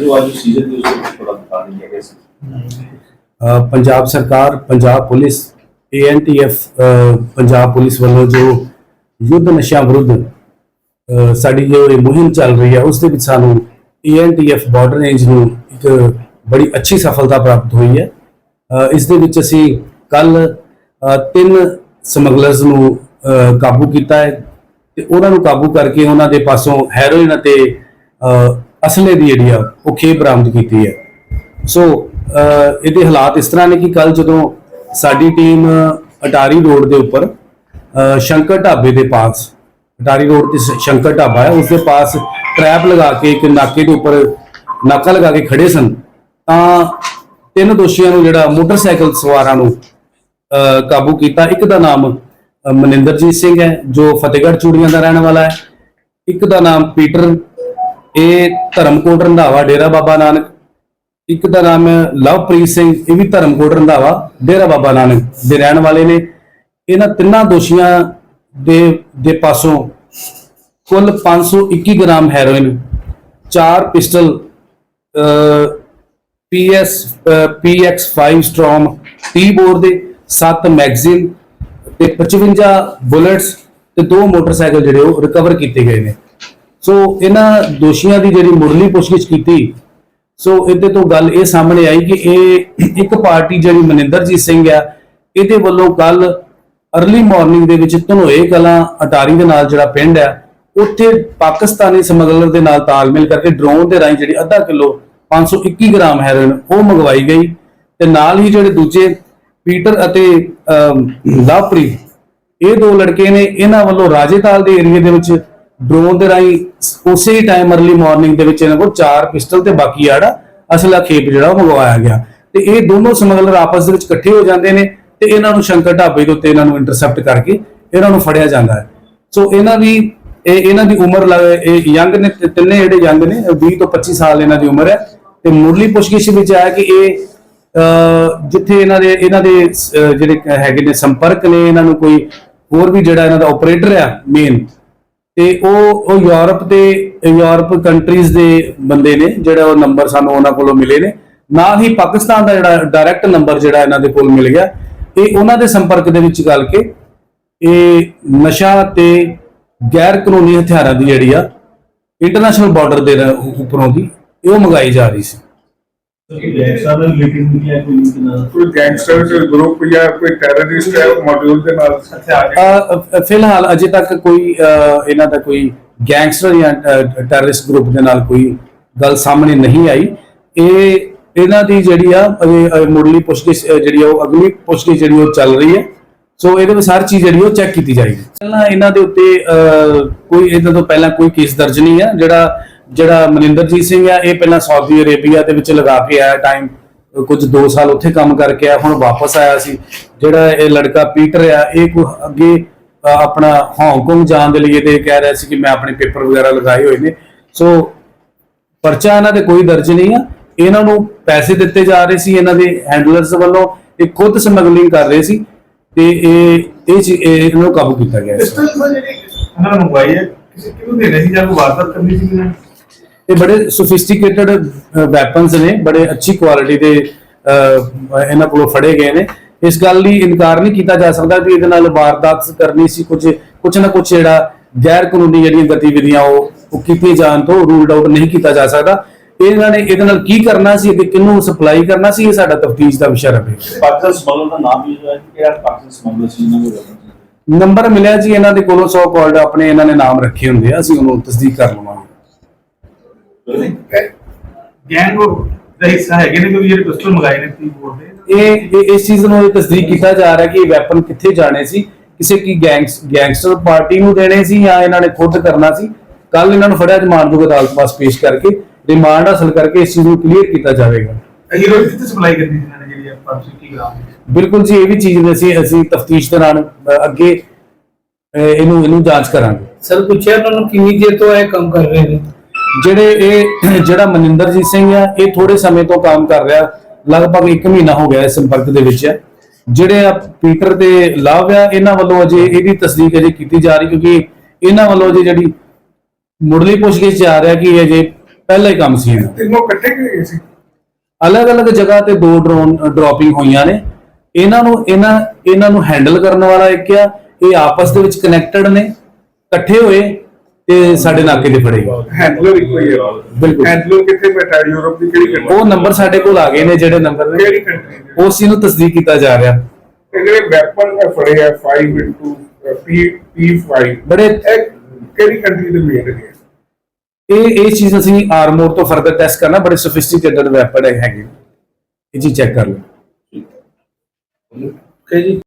ਜੋ ਅੱਜ ਸੀਜ਼ਨ ਦੇ ਉੱਤੇ ਥੋੜਾ ਬਤਾ ਦਿੰਦੇ ਹੈਗੇ ਸੀ। ਪੰਜਾਬ ਸਰਕਾਰ, Punjab police ANTF Punjab police ਵੱਲੋਂ ਜੋ ਯੁੱਧ ਨਸ਼ਾ ਵਿਰੁੱਧ ਸਾਡੀ ਜੋ ਇਹ ਮੁਹਿੰਮ ਚੱਲ ਰਹੀ ਹੈ, ਉਸ ਦੇ ਵਿੱਚ ਸਾਨੂੰ ਏਐਨਟੀਐਫ ਬਾਰਡਰ ਰੇਂਜ ਨੂੰ ਇੱਕ ਬੜੀ ਅੱਛੀ ਸਫਲਤਾ ਪ੍ਰਾਪਤ ਹੋਈ ਹੈ। ਇਸ ਦੇ ਵਿੱਚ ਅਸੀਂ ਕੱਲ ਤਿੰਨ ਸਮਗਲਰਸ ਨੂੰ ਕਾਬੂ ਕੀਤਾ ਹੈ ਤੇ ਉਹਨਾਂ ਨੂੰ ਕਾਬੂ ਕਰਕੇ ਉਹਨਾਂ ਦੇ ਪਾਸੋਂ ਹੈਰੋਇਨ ਅਤੇ ਅਸਲੇ ਦੀ ਜਿਹੜੀ ਆ, ਉਹ ਖੇਪ ਬਰਾਮਦ ਕੀਤੀ ਹੈ। ਸੋ ਇਹਦੇ ਹਾਲਾਤ ਇਸ ਤਰ੍ਹਾਂ ਨੇ ਕਿ ਕੱਲ ਜਦੋਂ ਸਾਡੀ ਟੀਮ ਅਟਾਰੀ ਰੋਡ ਦੇ ਉੱਪਰ ਸ਼ੰਕਰ ਢਾਬੇ ਦੇ ਪਾਸ, ਅਟਾਰੀ ਰੋਡ ਤੇ ਸ਼- ਸ਼ੰਕਰ ਢਾਬਾ ਹੈ, ਉਸ ਦੇ ਪਾਸ ਟਰੈਪ ਲਗਾ ਕੇ ਇੱਕ ਨਾਕੇ ਦੇ ਉੱਪਰ ਨਾਕਾ ਲਗਾ ਕੇ ਖੜੇ ਸਨ, ਤਾਂ ਤਿੰਨ ਦੋਸ਼ੀਆਂ ਨੂੰ ਜਿਹੜਾ ਮੋਟਰਸਾਈਕਲ ਸਵਾਰਾਂ ਨੂੰ ਕਾਬੂ ਕੀਤਾ। ਇੱਕ ਦਾ ਨਾਮ ਮਨਿੰਦਰਜੀਤ ਸਿੰਘ ਹੈ, ਜੋ ਫਤਿਹਗੜ੍ਹ ਚੂੜੀਆਂ ਦਾ ਰਹਿਣ ਵਾਲਾ ਹੈ। ਇੱਕ ਦਾ ਨਾਮ ਪੀਟਰ ਇਹ ਧਰਮਕੋਟ ਰੰਧਾਵਾ, ਡੇਰਾ ਬਾਬਾ ਨਾਨਕ। ਇੱਕ ਦਾ ਨਾਮ ਹੈ ਲਵਪ੍ਰੀਤ ਸਿੰਘ, ਇਹ ਵੀ ਧਰਮਕੋਟ ਰੰਧਾਵਾ, ਡੇਰਾ ਬਾਬਾ ਨਾਨਕ ਦੇ ਰਹਿਣ ਵਾਲੇ ਨੇ। ਇਹਨਾਂ ਤਿੰਨਾਂ ਦੋਸ਼ੀਆਂ ਦੇ ਦੇ ਪਾਸੋਂ ਕੁੱਲ 521 ਗ੍ਰਾਮ ਹੈਰੋਇਨ, ਚਾਰ pistol PS PX5 Storm T bore ਦੇ 7 ਮੈਗਜ਼ੀਨ ਤੇ 55 ਬੁਲੇਟਸ ਤੇ ਦੋ ਮੋਟਰਸਾਈਕਲ ਜਿਹੜੇ ਉਹ ਰਿਕਵਰ ਕੀਤੇ ਗਏ ਨੇ। ਸੋ ਇਹਨਾਂ ਦੋਸ਼ੀਆਂ ਦੀ ਜਿਹੜੀ ਮੁਰਲੀ ਪੁੱਛਗਿੱਛ ਕੀਤੀ ਸੋ ਇਹਦੇ ਤੋਂ ਗੱਲ ਇਹ ਸਾਹਮਣੇ ਆਈ ਕਿ ਇਹ ਇੱਕ ਪਾਰਟੀ ਜਿਹੜੀ ਮਨਿੰਦਰਜੀਤ ਸਿੰਘ ਆ ਇਹਦੇ ਵੱਲੋਂ ਕੱਲ अर्ਲੀ ਮਾਰਨਿੰਗ ਦੇ ਵਿੱਚ ਧਨੋਏ ਕਲਾਂ ਅਟਾਰੀ ਦੇ ਨਾਲ ਜਿਹੜਾ ਪਿੰਡ ਆ ਉੱਥੇ ਪਾਕਿਸਤਾਨੀ ਸਮਗਲਰ ਦੇ ਨਾਲ ਤਾਲਮੇਲ ਕਰਕੇ ਡਰੋਨ ਦੇ ਰਾਹੀਂ ਜਿਹੜੀ ਅੱਧਾ ਕਿਲੋ 521 ਗ੍ਰਾਮ ਹੈਰੋਇਨ ਉਹ ਮੰਗਵਾਈ ਗਈ ਤੇ ਨਾਲ ਹੀ ਜਿਹੜੇ ਦੂਜੇ ਪੀਟਰ ਅਤੇ ਅਮ, ਇਹ ਦੋ ਲੜਕੇ ਨੇ ਇਹਨਾਂ ਵੱਲੋਂ ਰਾਜੇਤਾਲ ਦੇ ਏਰੀਆ ਦੇ ਵਿੱਚ ਡਰੋਨ ਦੇ ਰਾਹੀਂ ਉਸੇ ਟਾਈਮ अर्ਲੀ ਮਾਰਨਿੰਗ ਦੇ ਵਿੱਚ ਇਹਨਾਂ ਕੋਲ ਚਾਰ ਪਿਸਟਲ ਤੇ ਬਾਕੀ ਆੜਾ ਅਸਲਾ ਖੇਪ ਜਿਹੜਾ ਮੰਗਵਾਇਆ ਗਿਆ। ਤੇ ਇਹ ਦੋਨੋਂ ਸਮਗਲਰ ਆਪਸ ਦੇ ਵਿੱਚ ਇਕੱਠੇ ਹੋ ਜਾਂਦੇ ਨੇ ਤੇ ਇਹਨਾਂ ਨੂੰ ਸ਼ੰਕਰ ਢਾਬੇ ਦੇ ਉੱਤੇ ਇਹਨਾਂ ਨੂੰ ਇੰਟਰਸੈਪਟ ਕਰਕੇ ਇਹਨਾਂ ਨੂੰ ਫੜਿਆ ਜਾਂਦਾ ਹੈ। ਸੋ ਇਹਨਾਂ ਦੀ, ਇਹ ਇਹਨਾਂ ਦੀ ਉਮਰ ਇਹ ਯੰਗ ਨੇ, ਤਿੰਨੇ ਜਿਹੜੇ ਯੰਗ ਨੇ 20 ਤੋਂ 25 ਸਾਲ ਇਹਨਾਂ ਦੀ ਉਮਰ ਹੈ। ਤੇ ਮੁਰਲੀ ਪੁੱਛਗਿੱਛ ਵਿੱਚ ਆਇਆ ਕਿ ਇਹ ਜਿੱਥੇ ਇਹਨਾਂ ਦੇ ਇਹਨਾਂ ਦੇ ਜਿਹੜੇ ਹੈਗੇ ਨੇ ਸੰਪਰਕ ਨੇ, ਇਹਨਾਂ ਨੂੰ ਕੋਈ ਹੋਰ ਵੀ ਜਿਹੜਾ ਇਹਨਾਂ ਦਾ ਆਪਰੇਟਰ ਆ ਮੇਨ ਤੇ ਉਹ ਉਹ ਯੂਰਪ ਦੇ, ਯੂਰਪ ਕੰਟਰੀਜ਼ ਦੇ ਬੰਦੇ ਨੇ, ਜਿਹੜਾ ਉਹ ਨੰਬਰ ਸਾਨੂੰ ਉਹਨਾਂ ਕੋਲੋਂ ਮਿਲੇ ਨੇ। ਨਾਲ ਹੀ ਪਾਕਿਸਤਾਨ ਦਾ ਜਿਹੜਾ ਡਾਇਰੈਕਟ ਨੰਬਰ ਜਿਹੜਾ ਇਹਨਾਂ ਦੇ ਕੋਲ ਮਿਲ ਗਿਆ। ਇਹ ਉਹਨਾਂ ਦੇ ਸੰਪਰਕ ਦੇ ਵਿੱਚ ਗੱਲ ਕੇ, ਇਹ ਨਸ਼ਾ ਤੇ ਗੈਰ ਕਾਨੂੰਨੀ ਹਥਿਆਰਾਂ ਦੀ ਜਿਹੜੀ ਆ ਇੰਟਰਨੈਸ਼ਨਲ ਬਾਰਡਰ ਦੇ ਉੱਪਰੋਂ ਦੀ, ਇਹ ਉਹ ਮੰਗਾਈ ਜਾ ਰਹੀ ਸੀ। ਕੋਈ ਲਿੰਕ ਨਾਲ? ਕੋਈ ਗੈਂਗਸਟਰ ਗਰੁੱਪ ਜਾਂ ਕੋਈ ਟੈਰਰਿਸਟ ਹੈ ਮੌਜੂਦ ਦੇ ਨਾਲ ਹਥਿਆਰ ਅ, ਅ, ਫਿਲਹਾਲ ਅਜੇ ਤੱਕ ਕੋਈ ਅ, ਇਹਨਾਂ ਦਾ ਕੋਈ ਗੈਂਗਸਟਰ ਜਾਂ ਟੈਰਰਿਸਟ ਗਰੁੱਪ ਦੇ ਨਾਲ ਕੋਈ ਗੱਲ ਸਾਹਮਣੇ ਨਹੀਂ ਆਈ। ਇਹ ਇਹਨਾਂ ਦੀ ਜਿਹੜੀ ਆ ਅਜੇ, ਅ, ਮੁੱਢਲੀ ਪੁੱਛਗਿੱਛ ਅ, ਜਿਹੜੀ ਆ ਉਹ ਅਗਲੀ ਪੁੱਛਗਿੱਛ ਜਿਹੜੀ ਉਹ ਚੱਲ ਰਹੀ ਹੈ। ਸੋ ਇਹਦੇ ਵਿੱਚ ਹਰ ਚੀਜ਼ ਜਿਹੜੀ ਉਹ ਚੈੱਕ ਕੀਤੀ ਜਾਏਗੀ। ਪਹਿਲਾਂ ਇਹਨਾਂ ਦੇ ਉੱਤੇ ਅ, ਕੋਈ ਇਹਨਾਂ ਤੋਂ ਪਹਿਲਾਂ ਕੋਈ ਕੇਸ ਦਰਜ ਨਹੀਂ ਹੈ ਜਿਹੜਾ ਜਿਹੜਾ ਮਨਿੰਦਰਜੀਤ ਸਿੰਘ ਆ ਇਹ ਪਹਿਲਾਂ ਸਾਊਦੀ ਅਰੇਬੀਆ ਦੇ ਵਿੱਚ ਲਗਾ ਕੇ ਆਇਆ ਟਾਈਮ ਕੁਝ 2 ਸਾਲ ਉੱਥੇ ਕੰਮ ਕਰਕੇ ਆਇਆ ਹੁਣ ਵਾਪਸ ਆਇਆ ਸੀ। ਜਿਹੜਾ ਇਹ ਲੜਕਾ ਪੀਟਰ ਆ ਇਹ ਕੋ ਅੱਗੇ ਆਪਣਾ ਹਾਂਗਕਾਂਗ ਜਾਣ ਦੇ ਲਈ ਤੇ ਕਹਿ ਰਿਹਾ ਸੀ ਕਿ ਮੈਂ ਆਪਣੇ ਪੇਪਰ ਵਗੈਰਾ ਲਗਾਏ ਹੋਏ ਨੇ। ਸੋ ਪਰਚਾ ਇਹਨਾਂ ਦੇ ਕੋਈ ਦਰਜ ਨਹੀਂ ਆ। ਇਹਨਾਂ ਨੂੰ ਪੈਸੇ ਦਿੱਤੇ ਜਾ ਰਹੇ ਸੀ ਇਹਨਾਂ ਦੇ ਹੈਂਡਲਰਸ ਵੱਲੋਂ ਇਹ ਖੁਦ ਸਮਗਲਿੰਗ ਕਰ ਰਹੇ ਸੀ ਤੇ ਇਹ ਇਹ ਇਹਨਾਂ ਨੂੰ ਕਾਬੂ ਕੀਤਾ ਗਿਆ ਸੀ। ਪਿਸਟਲ ਜਿਹੜੀ ਉਹਨਾਂ ਨੇ ਮੰਗਵਾਈ ਹੈ। ਕਿਸੇ ਕਿਹਨੂੰ ਦੇ ਰਹੀ ਜਾਂ ਵਾਰਦਾਤ ਕਰਨੀ ਸੀ ਕਿਹਨੇ ਇਹ ਬੜੇ ਸੋਫਿਸਟੀਕੇਟਡ ਵੈਪਨਸ ਨੇ ਬੜੇ ਅੱਛੀ ਕੁਆਲਿਟੀ ਦੇ ਇਹਨਾਂ ਕੋਲੋਂ ਫੜੇ ਗਏ ਨੇ। ਇਸ ਗੱਲ ਲਈ ਇਨਕਾਰ ਨਹੀਂ ਕੀਤਾ ਜਾ ਸਕਦਾ ਕਿ ਇਹਦੇ ਨਾਲ ਵਾਰਦਾਤ ਕਰਨੀ ਸੀ ਕੁਝ ਕੁਝ ਨਾ ਕੁਝ ਜਿਹੜਾ ਗੈਰ ਕਾਨੂੰਨੀ ਜਿਹੜੀਆਂ ਗਤੀਵਿਧੀਆਂ ਉਹ ਉਹ ਕੀਤੀਆਂ ਜਾਣ ਤੋਂ ਰੂਲਡ ਆਊਟ ਨਹੀਂ ਕੀਤਾ ਜਾ ਸਕਦਾ। ਇਹਨਾਂ ਨੇ ਇਹਦੇ ਨਾਲ ਕੀ ਕਰਨਾ ਸੀ ਅੱਗੇ ਕਿਹਨੂੰ ਸਪਲਾਈ ਕਰਨਾ ਸੀ ਇਹ ਸਾਡਾ ਤਫਤੀਸ਼ ਦਾ ਵਿਸ਼ਾ ਰਹੇ ਪਾਕਿਸਤਾਨ ਸਮਗਲਰ ਦਾ ਨਾਮ ਵੀ ਹੈ ਕਿ ਯਾਰ ਪਾਕਿਸਤਾਨ ਸਮਗਲਰ ਸੀ ਇਹਨਾਂ ਵੱਲੋਂ ਨੰਬਰ ਮਿਲਿਆ ਜੀ ਇਹਨਾਂ ਦੇ ਕੋਲੋਂ ਸੋ ਕਾਲਡ ਆਪਣੇ ਇਹਨਾਂ ਨੇ ਨਾਮ ਰੱਖੇ ਹੁੰਦੇ ਆ ਅਸੀਂ ਉਹਨੂੰ ਤਸਦੀਕ ਕਰ ਲਵਾਂਗੇ। ਗੈਂਗ ਦਾ ਹਿੱਸਾ ਹੈਗੇ ਨੇ ਕਿਉਂਕਿ ਜਿਹੜੇ ਪਿਸਟਲ ਮੰਗਾਏ ਨੇ ਤੀ ਬੋਰਡ ਦੇ। ਇਹ ਇਹ- ਇਸ ਚੀਜ਼ ਨੂੰ ਇਹ ਤਸਦੀਕ ਕੀਤਾ ਜਾ ਰਿਹਾ ਕਿ ਇਹ ਵੈਪਨ ਕਿੱਥੇ ਜਾਣੇ ਸੀ ਕਿਸੇ ਕੀ ਗੈਂਗਸ ਗੈਂਗਸਟਰ ਪਾਰਟੀ ਨੂੰ ਦੇਣੇ ਸੀ ਜਾਂ ਇਹਨਾਂ ਨੇ ਖੁਦ ਕਰਨਾ ਸੀ। ਕੱਲ ਇਹਨਾਂ ਨੂੰ ਫੜਿਆ ਜਮਾਨਤ ਅਦਾਲਤ ਪਾਸ ਪੇਸ਼ ਕਰਕੇ ਰਿਮਾਂਡ ਹਾਸਲ ਕਰਕੇ ਇਸ ਚੀਜ਼ ਨੂੰ ਕਲੀਅਰ ਕੀਤਾ ਜਾਵੇਗਾ। ਹੀਰੋ ਕਿੱਥੇ ਸਪਲਾਈ ਕਰਨੀ ਸੀ ਇਹਨਾਂ ਨੇ ਜਿਹੜੀ 521 ਗ੍ਰਾਮ ਦੀ? ਬਿਲਕੁਲ ਜੀ ਇਹ ਵੀ ਚੀਜ਼ ਅਸੀਂ ਅਸੀਂ ਤਫਤੀਸ਼ ਦੌਰਾਨ ਅ, ਅੱਗੇ ਅ, ਇਹਨੂੰ ਇਹਨੂੰ ਜਾਂਚ ਕਰਾਂਗੇ। ਸਰ ਪੁੱਛਿਆ ਉਹਨਾਂ ਨੂੰ ਕਿੰਨੀ ਦੇਰ ਤੋਂ ਇਹ ਕੰਮ ਕਰ ਰਹੇ ਨੇ? ਜਿਹੜੇ ਇਹ ਜਿਹੜਾ ਮਨਿੰਦਰਜੀਤ ਸਿੰਘ ਆ ਇਹ ਥੋੜੇ ਸਮੇਂ ਤੋਂ ਕੰਮ ਕਰ ਰਿਹਾ ਲਗਭਗ 1 ਮਹੀਨਾ ਹੋ ਗਿਆ ਇਸ ਸੰਪਰਕ ਦੇ ਵਿੱਚ ਜਿਹੜੇ ਆ ਪੀਟਰ ਤੇ ਲਵ ਆ ਇਹਨਾਂ ਵੱਲੋਂ ਅਜੇ ਇਹਦੀ ਤਸਦੀਕ ਅਜੇ ਕੀਤੀ ਜਾ ਰਹੀ ਕਿਉਂਕਿ ਇਹਨਾਂ ਵੱਲੋਂ ਅਜੇ ਜਿਹੜੀ ਮੁੱਢਲੀ ਪੁੱਛਗਿੱਛ ਜਾ ਰਿਹਾ ਕਿ ਅਜੇ ਪਹਿਲਾ ਹੀ ਕੰਮ ਸੀ। ਇਹਨਾਂ। ਤਿੰਨੋਂ ਇਕੱਠੇ ਗਏ ਸੀ? ਅਲੱਗ-ਅਲੱਗ ਜਗ੍ਹਾ ਤੇ ਦੋ ਡਰੋਨ ਡ੍ਰੌਪਿੰਗ ਹੋਈਆਂ ਨੇ। ਇਹਨਾਂ ਨੂੰ ਇਹਨਾਂ ਇਹਨਾਂ ਨੂੰ ਹੈਂਡਲ ਕਰਨ ਵਾਲਾ ਇੱਕ ਆ ਇਹ ਆਪਸ ਦੇ ਵਿੱਚ ਕਨੈਕਟਡ ਨੇ ਇਕੱਠੇ ਹੋਏ। ਤੇ ਸਾਡੇ ਨਾਕੇ ਤੇ ਫੜੇ ਗਏ। ਹੈਂਡਲਰ ਇੱਕੋ ਹੀ ਹੈ। ਬਿਲਕੁਲ। ਹੈਂਡਲਰ ਕਿੱਥੇ ਬੈਠਾ ਹੈ? ਯੂਰਪ ਦੀ ਕਿਹੜੀ ਕੰਟਰੀ ਉਹ ਨੰਬਰ ਸਾਡੇ ਕੋਲ ਆ ਗਏ ਨੇ ਜਿਹੜੇ ਨੰਬਰ ਨੇ। ਕਿਹੜੀ ਕੰਟਰੀ ਉਸ ਚੀਜ਼ ਨੂੰ ਤਸਦੀਕ ਕੀਤਾ ਜਾ ਰਿਹਾ। ਇਹ ਜਿਹੜੇ ਵੈਪਨ ਫੜੇ ਆ 5 ਇਨਟੂ ਪੀ P5 ਬੜੇ ਇਹ ਕਿਹੜੀ ਕੰਟਰੀ ਦੇ ਮੇਡ ਨੇ? ਇਹ ਇਹ ਚੀਜ਼ ਅਸੀਂ ਆਰਮੋਰ ਤੋਂ ਫਰਦਰ ਟੈਸਟ ਕਰਨਾ। ਬੜੇ ਸੋਫਿਸਟੀਕੇਟਡ ਵੈਪਨ ਹੈਗੇ। ਇਹ ਜੀ ਚੈੱਕ ਕਰ ਲਓ। Okay ਜੀ।